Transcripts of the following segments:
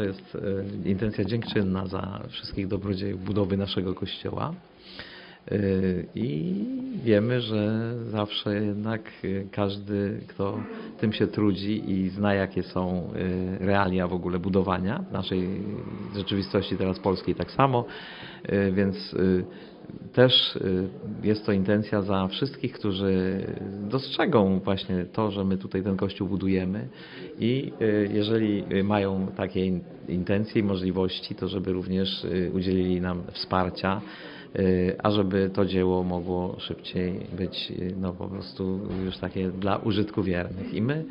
to jest e, intencja dziękczynna za wszystkich dobrodziejów budowy naszego kościoła. E, I wiemy, że zawsze jednak e, każdy, kto tym się trudzi i zna, jakie są realia w ogóle budowania naszej rzeczywistości teraz polskiej tak samo, więc też y, jest to intencja za wszystkich, którzy dostrzegą właśnie to, że my tutaj ten kościół budujemy i y, jeżeli mają takie in- intencje i możliwości, to żeby również y, udzielili nam wsparcia, y, a żeby to dzieło mogło szybciej być no po prostu już takie dla użytku wiernych. I my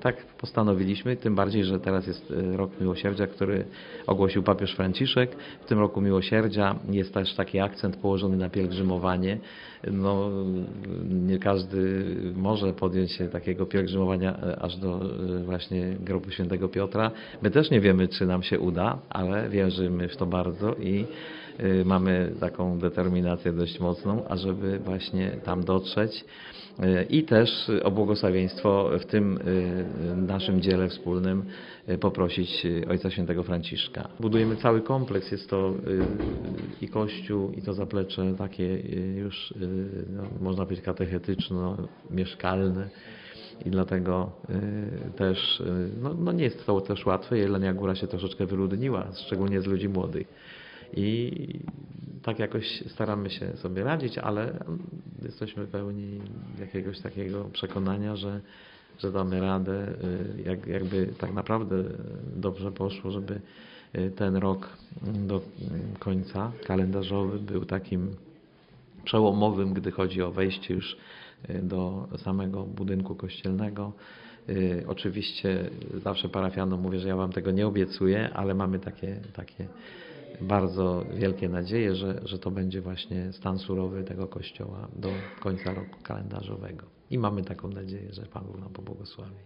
tak postanowiliśmy, tym bardziej, że teraz jest y, rok miłosierdzia, który ogłosił papież Franciszek. W tym roku miłosierdzia jest też taki akcent położony na pielgrzymowanie. No, nie każdy może podjąć się takiego pielgrzymowania e, aż do właśnie grobu świętego Piotra. My też nie wiemy, czy nam się uda, ale wierzymy w to bardzo i y, mamy taką determinację dość mocną, ażeby właśnie tam dotrzeć y, i też o błogosławieństwo w tym y, naszym dziele wspólnym y, poprosić y, Ojca Świętego Franciszka. Budujemy cały kompleks, jest to y, i kościół, i to zaplecze takie y, już, y, no, można powiedzieć, katechetyczno-mieszkalne. I dlatego y, też y, no, no nie jest to też łatwe. Jelenia Góra się troszeczkę wyludniła, szczególnie z ludzi młodych. I tak jakoś staramy się sobie radzić, ale jesteśmy pełni jakiegoś takiego przekonania, że, że damy radę, y, jak, jakby tak naprawdę dobrze poszło, żeby y, ten rok do końca kalendarzowy był takim przełomowym, gdy chodzi o wejście już y, do samego budynku kościelnego. Oczywiście zawsze parafianom mówię, że ja Wam tego nie obiecuję, ale mamy takie, takie bardzo wielkie nadzieje, że, że to będzie właśnie stan surowy tego kościoła do końca roku kalendarzowego. I mamy taką nadzieję, że Pan Bóg nam pobłogosławi.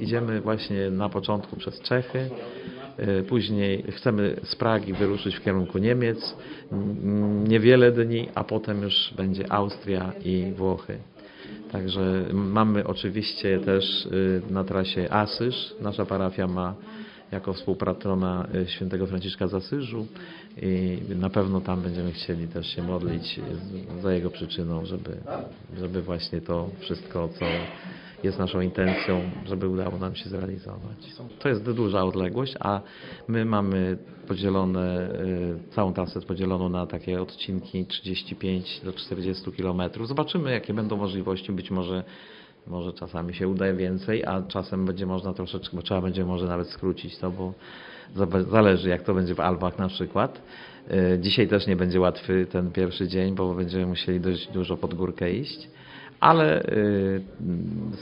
Idziemy właśnie na początku przez Czechy, y, później chcemy z Pragi wyruszyć w kierunku Niemiec, niewiele dni, a potem już będzie Austria i Włochy. Także mamy oczywiście też y, na trasie Asyż. Nasza parafia ma jako współpatrona y, świętego Franciszka z Asyżu i na pewno tam będziemy chcieli też się modlić za jego przyczyną, żeby, żeby właśnie to wszystko, co jest naszą intencją, żeby udało nam się zrealizować. To jest duża odległość, a my mamy podzielone, y, całą trasę podzieloną na takie odcinki 35 do 40 kilometrów. Zobaczymy, jakie będą możliwości. Być może, może czasami się uda więcej, a czasem będzie można troszeczkę, bo trzeba będzie może nawet skrócić to, bo zależy, jak to będzie w Alpach na przykład. Y, Dzisiaj też nie będzie łatwy ten pierwszy dzień, bo będziemy musieli dość dużo pod górkę iść ale y,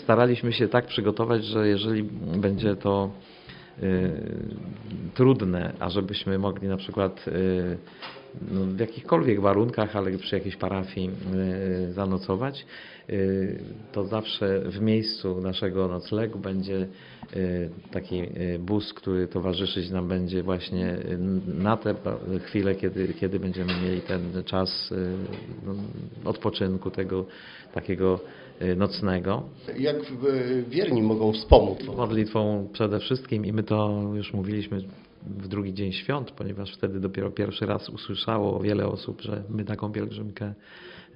staraliśmy się tak przygotować, że jeżeli będzie to y, trudne, a żebyśmy mogli na przykład no, w jakichkolwiek warunkach, ale przy jakiejś parafii y, zanocować, y, to zawsze w miejscu naszego noclegu będzie y, taki y, bus, który towarzyszyć nam będzie właśnie y, na te chwile, kiedy, kiedy będziemy mieli ten czas y, no, odpoczynku tego takiego nocnego. Jak wierni mogą wspomóc? Modlitwą przede wszystkim i my to już mówiliśmy w drugi dzień świąt, ponieważ wtedy dopiero pierwszy raz usłyszało wiele osób, że my taką pielgrzymkę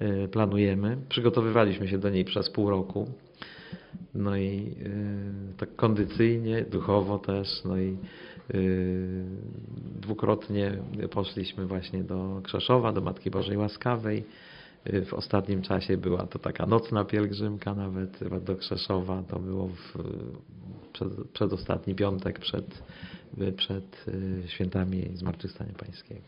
y, planujemy. Przygotowywaliśmy się do niej przez pół roku. No i y, tak kondycyjnie, duchowo też, no i y, dwukrotnie poszliśmy właśnie do Krzeszowa, do Matki Bożej Łaskawej. W ostatnim czasie była to taka nocna pielgrzymka nawet do Krzeszowa. To było w przed, przedostatni piątek przed, przed y, świętami Zmartwychwstania Pańskiego.